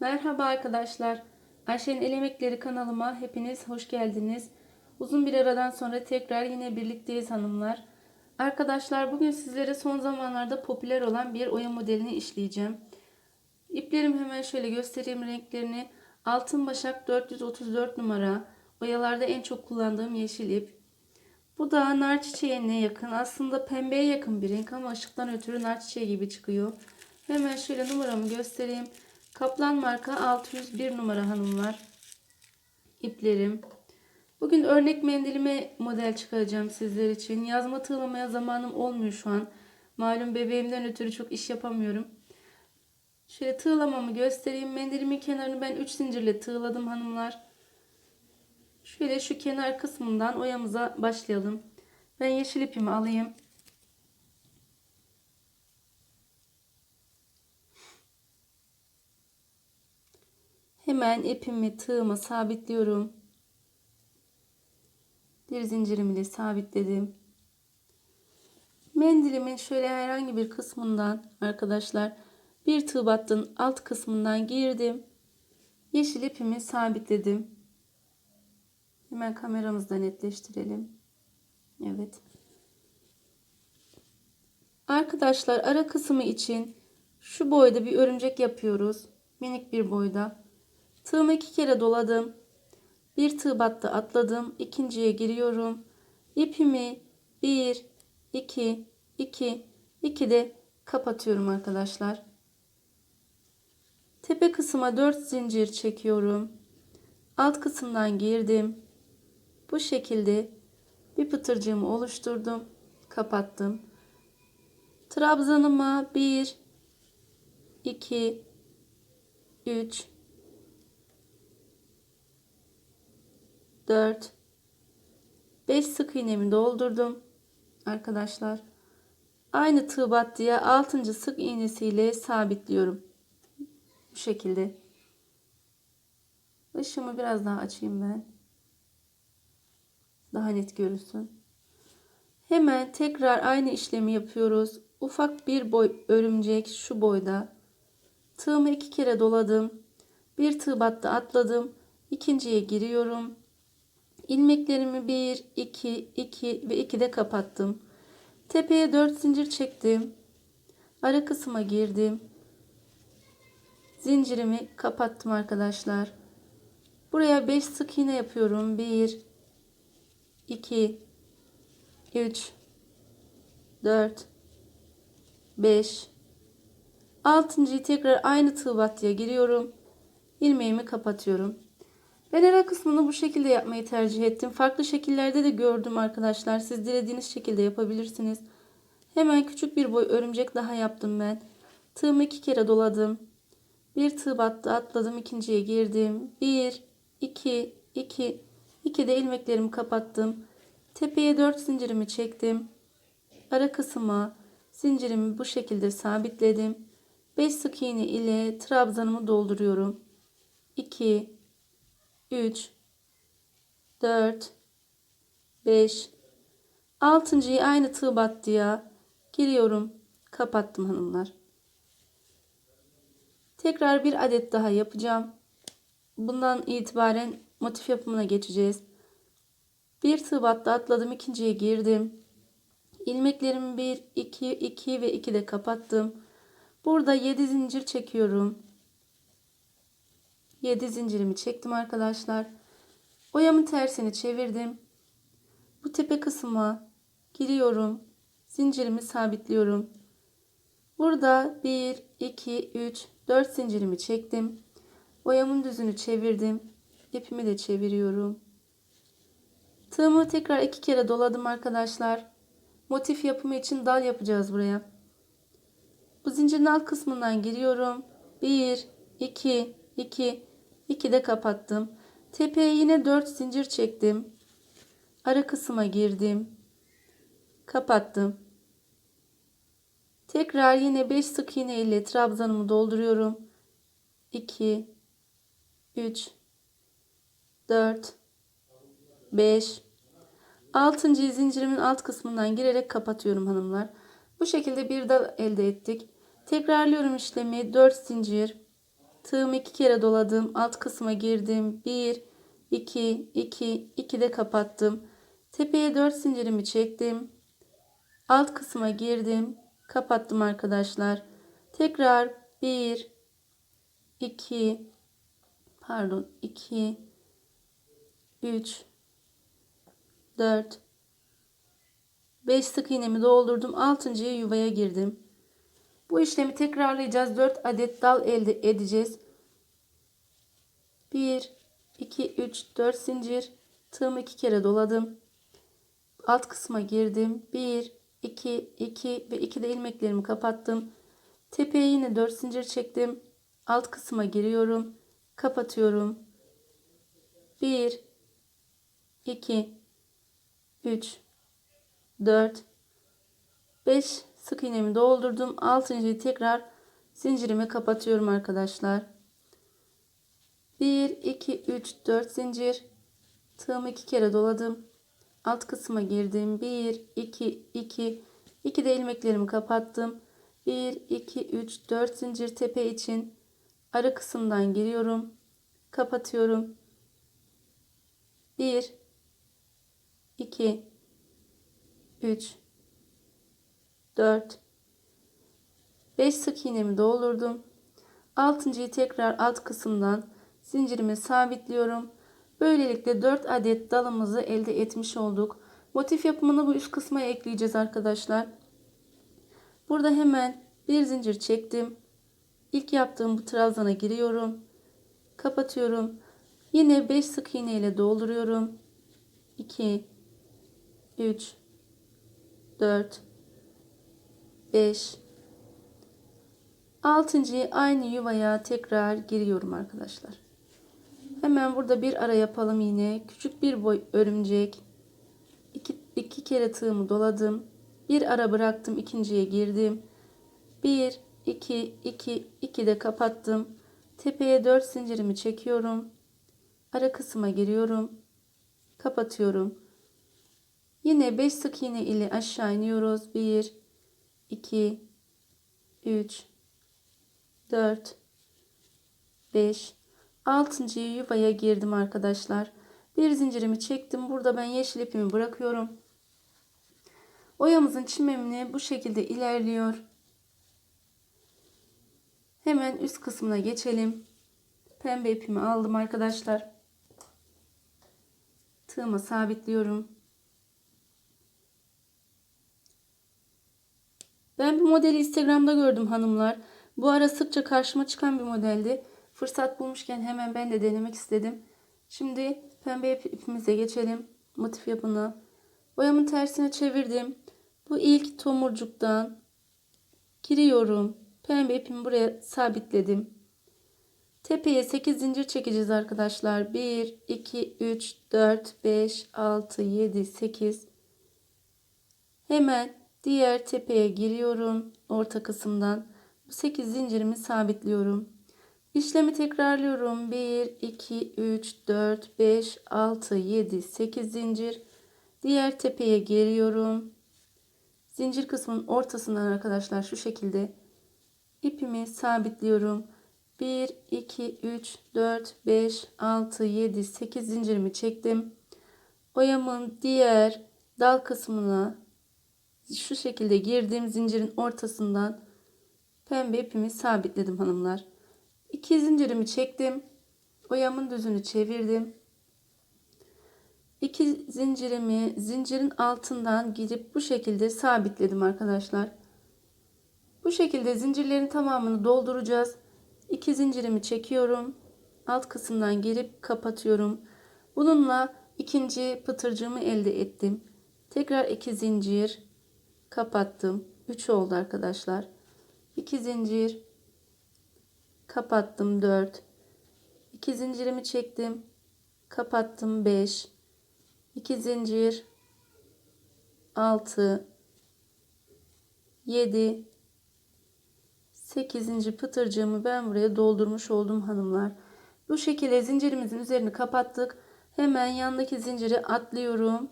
Merhaba arkadaşlar. Ayşe'nin El Emekleri kanalıma hepiniz hoş geldiniz. Uzun bir aradan sonra tekrar yine birlikteyiz hanımlar. Arkadaşlar bugün sizlere son zamanlarda popüler olan bir oya modelini işleyeceğim. İplerim hemen şöyle göstereyim renklerini. Altın Başak 434 numara. Oyalarda en çok kullandığım yeşil ip. Bu da nar çiçeğine yakın. Aslında pembeye yakın bir renk ama ışıktan ötürü nar çiçeği gibi çıkıyor. Hemen şöyle numaramı göstereyim. Kaplan marka 601 numara hanımlar. İplerim. Bugün örnek mendilime model çıkaracağım sizler için. Yazma tığlamaya zamanım olmuyor şu an. Malum bebeğimden ötürü çok iş yapamıyorum. Şöyle tığlamamı göstereyim. Mendilimin kenarını ben 3 zincirle tığladım hanımlar. Şöyle şu kenar kısmından oyamıza başlayalım. Ben yeşil ipimi alayım. Hemen ipimi tığıma sabitliyorum. Bir zincirimi de sabitledim. Mendilimin şöyle herhangi bir kısmından arkadaşlar bir tığ battın alt kısmından girdim. Yeşil ipimi sabitledim. Hemen kameramızda netleştirelim. Evet. Arkadaşlar ara kısmı için şu boyda bir örümcek yapıyoruz. Minik bir boyda. Tığımı iki kere doladım. Bir tığ battı atladım. İkinciye giriyorum. İpimi 1, 2, 2, 2 de kapatıyorum arkadaşlar. Tepe kısma 4 zincir çekiyorum. Alt kısımdan girdim. Bu şekilde bir pıtırcığımı oluşturdum. Kapattım. Trabzanıma 1, 2, 3, 4 5 sık iğnemi doldurdum. Arkadaşlar aynı tığ battıya 6. sık iğnesiyle sabitliyorum. Bu şekilde. Işığımı biraz daha açayım ben. Daha net görürsün hemen tekrar aynı işlemi yapıyoruz. Ufak bir boy örümcek şu boyda. Tığımı iki kere doladım. Bir tığ battı atladım. İkinciye giriyorum ilmeklerimi 1 2 2 ve 2 de kapattım. Tepeye 4 zincir çektim. Ara kısma girdim. Zincirimi kapattım arkadaşlar. Buraya 5 sık iğne yapıyorum. 1 2 3 4 5 altıncıyı tekrar aynı tığ battıya giriyorum. İlmeğimi kapatıyorum ben ara kısmını bu şekilde yapmayı tercih ettim. Farklı şekillerde de gördüm arkadaşlar. Siz dilediğiniz şekilde yapabilirsiniz. Hemen küçük bir boy örümcek daha yaptım ben. Tığımı iki kere doladım. Bir tığ battı atladım ikinciye girdim. Bir, iki, iki, iki de ilmeklerimi kapattım. Tepeye dört zincirimi çektim. Ara kısma zincirimi bu şekilde sabitledim. 5 sık iğne ile trabzanımı dolduruyorum. 2 3 4 5 altıncıyı aynı tığ battıya giriyorum. Kapattım hanımlar. Tekrar bir adet daha yapacağım. Bundan itibaren motif yapımına geçeceğiz. Bir tığ battı atladım ikinciye girdim. İlmeklerimi 1 2 2 ve 2 de kapattım. Burada 7 zincir çekiyorum 7 zincirimi çektim arkadaşlar. Oyamın tersini çevirdim. Bu tepe kısma giriyorum. Zincirimi sabitliyorum. Burada 1, 2, 3, 4 zincirimi çektim. Oyamın düzünü çevirdim. İpimi de çeviriyorum. Tığımı tekrar iki kere doladım arkadaşlar. Motif yapımı için dal yapacağız buraya. Bu zincirin alt kısmından giriyorum. 1, 2, 2, 2 de kapattım. Tepeye yine 4 zincir çektim. Ara kısma girdim. Kapattım. Tekrar yine 5 sık iğne ile trabzanımı dolduruyorum. 2 3 4 5 6. zincirimin alt kısmından girerek kapatıyorum hanımlar. Bu şekilde bir dal elde ettik. Tekrarlıyorum işlemi. 4 zincir Tığımı iki kere doladım. Alt kısma girdim. 1, 2, 2, 2 de kapattım. Tepeye 4 zincirimi çektim. Alt kısma girdim. Kapattım arkadaşlar. Tekrar 1, 2, pardon 2, 3, 4, 5 sık iğnemi doldurdum. 6. yuvaya girdim. Bu işlemi tekrarlayacağız. 4 adet dal elde edeceğiz. 1, 2, 3, 4 zincir. Tığımı 2 kere doladım. Alt kısma girdim. 1, 2, 2 ve 2 de ilmeklerimi kapattım. Tepeye yine 4 zincir çektim. Alt kısma giriyorum. Kapatıyorum. 1, 2, 3, 4, 5 sık iğnemi doldurdum. 6. tekrar zincirimi kapatıyorum arkadaşlar. 1, 2, 3, 4 zincir. Tığımı 2 kere doladım. Alt kısma girdim. 1, 2, 2. 2 de ilmeklerimi kapattım. 1, 2, 3, 4 zincir tepe için ara kısımdan giriyorum. Kapatıyorum. 1, 2, 3, 4, 5 sık iğnemi doldurdum. 6.yı tekrar alt kısımdan zincirimi sabitliyorum. Böylelikle 4 adet dalımızı elde etmiş olduk. Motif yapımını bu üst kısma ekleyeceğiz arkadaşlar. Burada hemen bir zincir çektim. İlk yaptığım bu trabzana giriyorum. Kapatıyorum. Yine 5 sık iğne ile dolduruyorum. 2 3 4 5 altıncıyı aynı yuvaya tekrar giriyorum arkadaşlar. Hemen burada bir ara yapalım yine. Küçük bir boy örümcek. İki, iki kere tığımı doladım. Bir ara bıraktım. ikinciye girdim. 1 2 2 2 de kapattım. Tepeye 4 zincirimi çekiyorum. Ara kısma giriyorum. Kapatıyorum. Yine 5 sık iğne ile aşağı iniyoruz. 1 2 3 4 5 6. yuvaya girdim arkadaşlar. Bir zincirimi çektim. Burada ben yeşil ipimi bırakıyorum. Oyamızın çimemini bu şekilde ilerliyor. Hemen üst kısmına geçelim. Pembe ipimi aldım arkadaşlar. Tığıma sabitliyorum. Ben bu modeli Instagram'da gördüm hanımlar. Bu ara sıkça karşıma çıkan bir modeldi. Fırsat bulmuşken hemen ben de denemek istedim. Şimdi pembe ipimize geçelim. Motif yapını. Boyamın tersine çevirdim. Bu ilk tomurcuktan giriyorum. Pembe ipimi buraya sabitledim. Tepeye 8 zincir çekeceğiz arkadaşlar. 1, 2, 3, 4, 5, 6, 7, 8. Hemen diğer tepeye giriyorum. Orta kısımdan. 8 zincirimi sabitliyorum. İşlemi tekrarlıyorum. 1, 2, 3, 4, 5, 6, 7, 8 zincir. Diğer tepeye giriyorum. Zincir kısmının ortasından arkadaşlar şu şekilde ipimi sabitliyorum. 1, 2, 3, 4, 5, 6, 7, 8 zincirimi çektim. Oyamın diğer dal kısmına şu şekilde girdiğim zincirin ortasından pembe ipimi sabitledim hanımlar. 2 zincirimi çektim. Oyamın düzünü çevirdim. 2 zincirimi zincirin altından girip bu şekilde sabitledim arkadaşlar. Bu şekilde zincirlerin tamamını dolduracağız. 2 zincirimi çekiyorum. Alt kısımdan girip kapatıyorum. Bununla ikinci pıtırcığımı elde ettim. Tekrar 2 zincir kapattım. 3 oldu arkadaşlar. 2 zincir kapattım 4 2 zincirimi çektim kapattım 5 2 zincir 6 7 8. pıtırcığımı ben buraya doldurmuş oldum hanımlar. Bu şekilde zincirimizin üzerini kapattık. Hemen yandaki zinciri atlıyorum.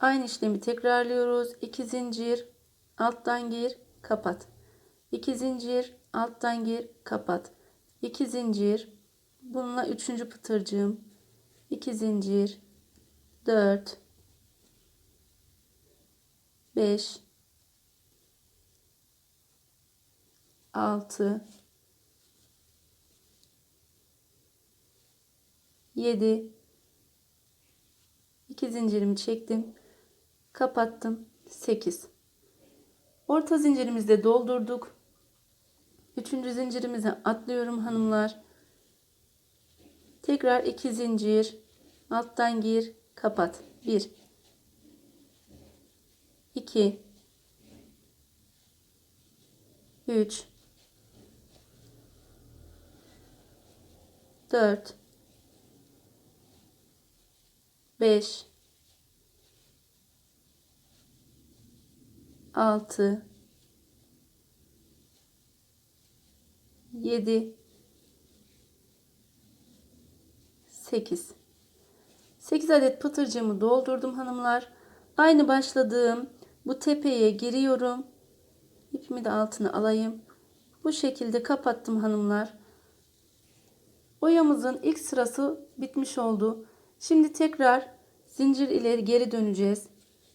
Aynı işlemi tekrarlıyoruz. 2 zincir alttan gir kapat. 2 zincir alttan gir kapat. 2 zincir bununla üçüncü pıtırcığım 2 zincir 4 5 6 7 2 zincirimi çektim kapattım. 8 orta zincirimizde doldurduk. Üçüncü zincirimize atlıyorum hanımlar. Tekrar 2 zincir. Alttan gir. Kapat. 1 2 3 4 5 6 7 8 8 adet pıtırcığımı doldurdum hanımlar. Aynı başladığım bu tepeye giriyorum. İpimi de altına alayım. Bu şekilde kapattım hanımlar. Oyamızın ilk sırası bitmiş oldu. Şimdi tekrar zincir ileri geri döneceğiz.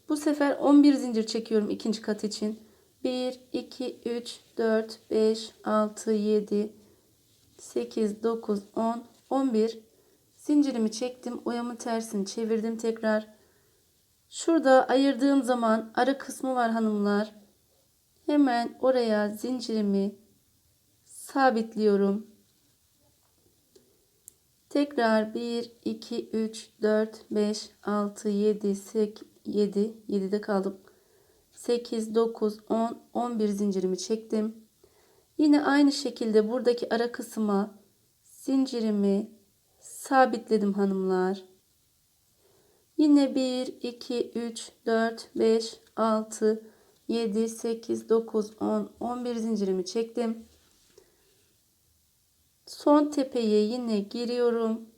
Bu sefer 11 zincir çekiyorum ikinci kat için. 1, 2, 3, 4, 5, 6, 7, 8, 9, 10, 11 zincirimi çektim. Oyamın tersini çevirdim tekrar. Şurada ayırdığım zaman ara kısmı var hanımlar. Hemen oraya zincirimi sabitliyorum. Tekrar 1, 2, 3, 4, 5, 6, 7, 8, 7, 7'de kaldım. 8, 9, 10, 11 zincirimi çektim. Yine aynı şekilde buradaki ara kısma zincirimi sabitledim hanımlar. Yine 1, 2, 3, 4, 5, 6, 7, 8, 9, 10, 11 zincirimi çektim. Son tepeye yine giriyorum.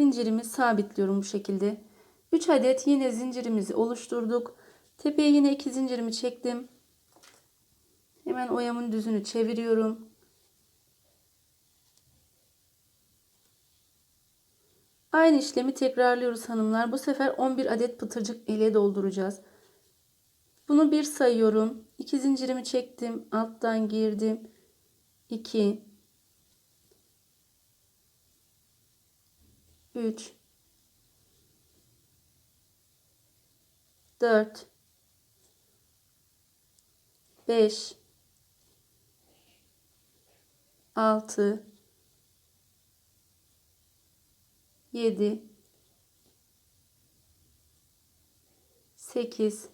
Zincirimi sabitliyorum bu şekilde. 3 adet yine zincirimizi oluşturduk. Tepeye yine 2 zincirimi çektim. Hemen oyamın düzünü çeviriyorum. Aynı işlemi tekrarlıyoruz hanımlar. Bu sefer 11 adet pıtırcık ile dolduracağız. Bunu bir sayıyorum. 2 zincirimi çektim. Alttan girdim. 2 3 4 5 6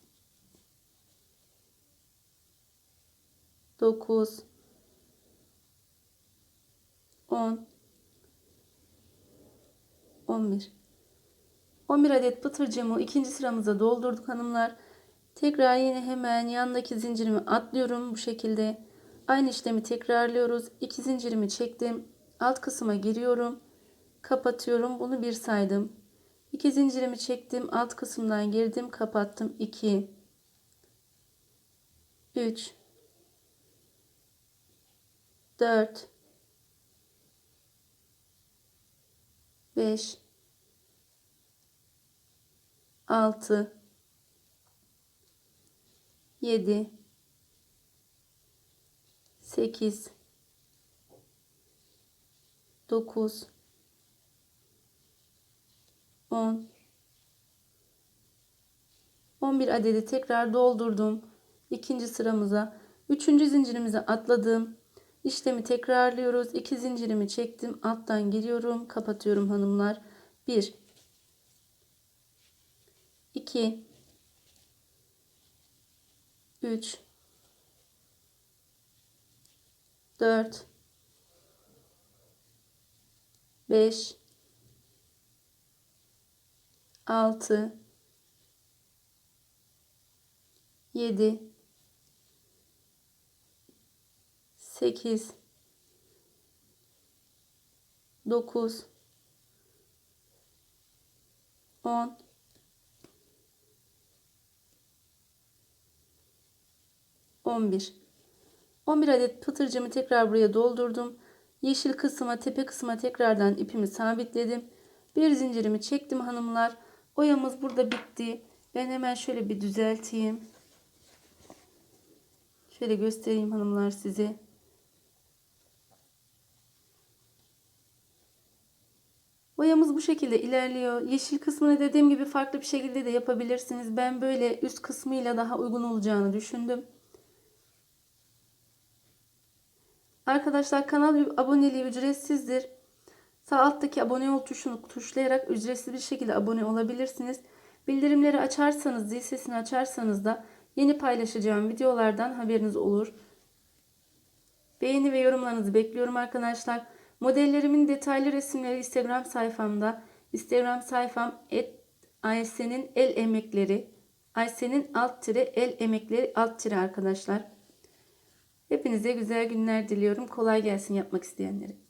7 8 9 10 11 11 adet pıtırcığımı ikinci sıramıza doldurduk hanımlar. Tekrar yine hemen yandaki zincirimi atlıyorum bu şekilde. Aynı işlemi tekrarlıyoruz. 2 zincirimi çektim. Alt kısma giriyorum. Kapatıyorum. Bunu bir saydım. 2 zincirimi çektim. Alt kısımdan girdim. Kapattım. 2 3 4 5 6 7 8 9 10 11 adedi tekrar doldurdum. ikinci sıramıza. Üçüncü zincirimize atladım. İşlemi tekrarlıyoruz. 2 zincirimi çektim. Alttan giriyorum. Kapatıyorum hanımlar. 1 2 3 4 5 6 7 8 9 10 11 11 adet pıtırcımı tekrar buraya doldurdum. Yeşil kısma tepe kısma tekrardan ipimi sabitledim. Bir zincirimi çektim hanımlar. Oyamız burada bitti. Ben hemen şöyle bir düzelteyim. Şöyle göstereyim hanımlar size. Boyamız bu şekilde ilerliyor. Yeşil kısmını dediğim gibi farklı bir şekilde de yapabilirsiniz. Ben böyle üst kısmıyla daha uygun olacağını düşündüm. Arkadaşlar kanal aboneliği ücretsizdir. Sağ alttaki abone ol tuşunu tuşlayarak ücretsiz bir şekilde abone olabilirsiniz. Bildirimleri açarsanız, zil sesini açarsanız da yeni paylaşacağım videolardan haberiniz olur. Beğeni ve yorumlarınızı bekliyorum arkadaşlar. Modellerimin detaylı resimleri Instagram sayfamda. Instagram sayfam et Aysen'in el emekleri. Aysen'in alt tire el emekleri alt tire arkadaşlar. Hepinize güzel günler diliyorum. Kolay gelsin yapmak isteyenlere.